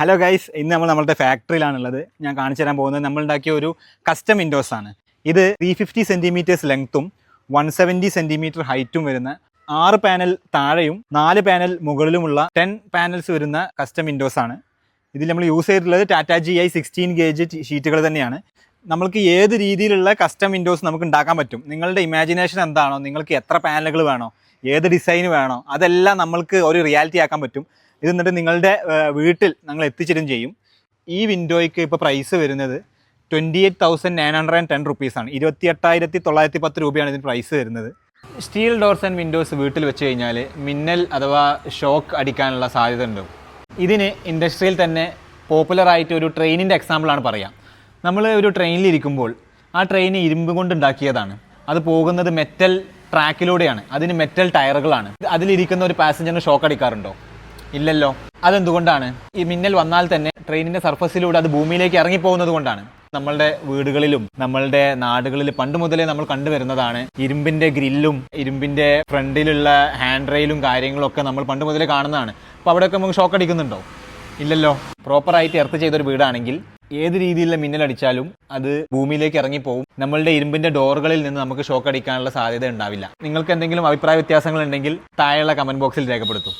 Hello guys ഇന്ന് നമ്മൾ നമ്മളുടെ ഫാക്ടറിയിലാണുള്ളത് ഞാൻ കാണിച്ചു തരാൻ പോകുന്നത് നമ്മൾ ഉണ്ടാക്കിയ ഒരു കസ്റ്റം വിൻഡോസ് ആണ്. ഇത് ത്രീ ഫിഫ്റ്റി സെന്റിമീറ്റേഴ്സ് ലെങ്ത്തും വൺ സെവന്റി സെന്റിമീറ്റർ ഹൈറ്റും വരുന്ന ആറ് പാനൽ താഴെയും നാല് പാനൽ മുകളിലുമുള്ള ടെൻ പാനൽസ് വരുന്ന കസ്റ്റം വിൻഡോസ് ആണ്. ഇതിൽ നമ്മൾ യൂസ് ചെയ്തിട്ടുള്ളത് Tata G I sixteen gauge ഷീറ്റുകൾ തന്നെയാണ്. നമ്മൾക്ക് ഏത് രീതിയിലുള്ള കസ്റ്റം വിൻഡോസ് നമുക്ക് ഉണ്ടാക്കാൻ പറ്റും? നിങ്ങളുടെ ഇമാജിനേഷൻ എന്താണോ? നിങ്ങൾക്ക് എത്ര പാനലുകൾ വേണോ? ഏത് ഡിസൈൻ വേണോ? അതെല്ലാം നമ്മൾക്ക് ഒരു റിയാലിറ്റി ആക്കാൻ പറ്റും. ഇത് എന്നിട്ട് നിങ്ങളുടെ വീട്ടിൽ ഞങ്ങൾ എത്തിച്ചിടും ചെയ്യും. ഈ വിൻഡോയ്ക്ക് ഇപ്പോൾ പ്രൈസ് വരുന്നത് twenty eight thousand nine hundred and ten റുപ്പീസാണ് ഇരുപത്തി എട്ടായിരത്തി തൊള്ളായിരത്തി പത്ത് രൂപയാണ് ഇതിന് പ്രൈസ് വരുന്നത്. സ്റ്റീൽ ഡോർസ് ആൻഡ് വിൻഡോസ് വീട്ടിൽ വെച്ച് കഴിഞ്ഞാൽ മിന്നൽ അഥവാ ഷോക്ക് അടിക്കാനുള്ള സാധ്യത ഉണ്ടാവും ഇതിന് ഇൻഡസ്ട്രിയിൽ തന്നെ പോപ്പുലർ ആയിട്ട് ഒരു ട്രെയിനിന്റെ എക്സാമ്പിളാണ് പറയാം. നമ്മൾ ഒരു ട്രെയിനിൽ ഇരിക്കുമ്പോൾ ആ ട്രെയിൻ ഇരുമ്പ് കൊണ്ട് ഉണ്ടാക്കിയതാണ്. അത് പോകുന്നത് മെറ്റൽ ട്രാക്കിലൂടെയാണ് അതിന് മെറ്റൽ ടയറുകളാണ് അതിലിരിക്കുന്ന ഒരു പാസഞ്ചറിന് ഷോക്ക് അടിക്കാറുണ്ടോ? ഇല്ലല്ലോ. അതെന്തുകൊണ്ടാണ്? ഈ മിന്നൽ വന്നാൽ തന്നെ ട്രെയിനിന്റെ സർഫസിലൂടെ അത് ഭൂമിയിലേക്ക് ഇറങ്ങിപ്പോകുന്നത് കൊണ്ടാണ്. നമ്മളുടെ വീടുകളിലും നമ്മളുടെ നാടുകളിൽ പണ്ട് മുതലേ നമ്മൾ കണ്ടുവരുന്നതാണ് ഇരുമ്പിന്റെ ഗ്രില്ലും ഇരുമ്പിന്റെ ഫ്രണ്ടിലുള്ള ഹാൻഡ് റെയിലും കാര്യങ്ങളൊക്കെ നമ്മൾ പണ്ട് മുതലേ കാണുന്നതാണ്. അപ്പോൾ അവിടെയൊക്കെ നമുക്ക് ഷോക്ക് അടിക്കുന്നുണ്ടോ? ഇല്ലല്ലോ. പ്രോപ്പറായിട്ട് എർത്ത് ചെയ്തൊരു വീടാണെങ്കിൽ ഏത് രീതിയിലുള്ള മിന്നലടിച്ചാലും അത് ഭൂമിയിലേക്ക് ഇറങ്ങിപ്പോവും. നമ്മളുടെ ഇരുമ്പിന്റെ ഡോറുകളിൽ നിന്ന് നമുക്ക് ഷോക്ക് അടിക്കാനുള്ള സാധ്യത ഉണ്ടാവില്ല. നിങ്ങൾക്ക് എന്തെങ്കിലും അഭിപ്രായ വ്യത്യാസങ്ങൾ ഉണ്ടെങ്കിൽ താഴെയുള്ള കമന്റ് ബോക്സിൽ രേഖപ്പെടുത്തും.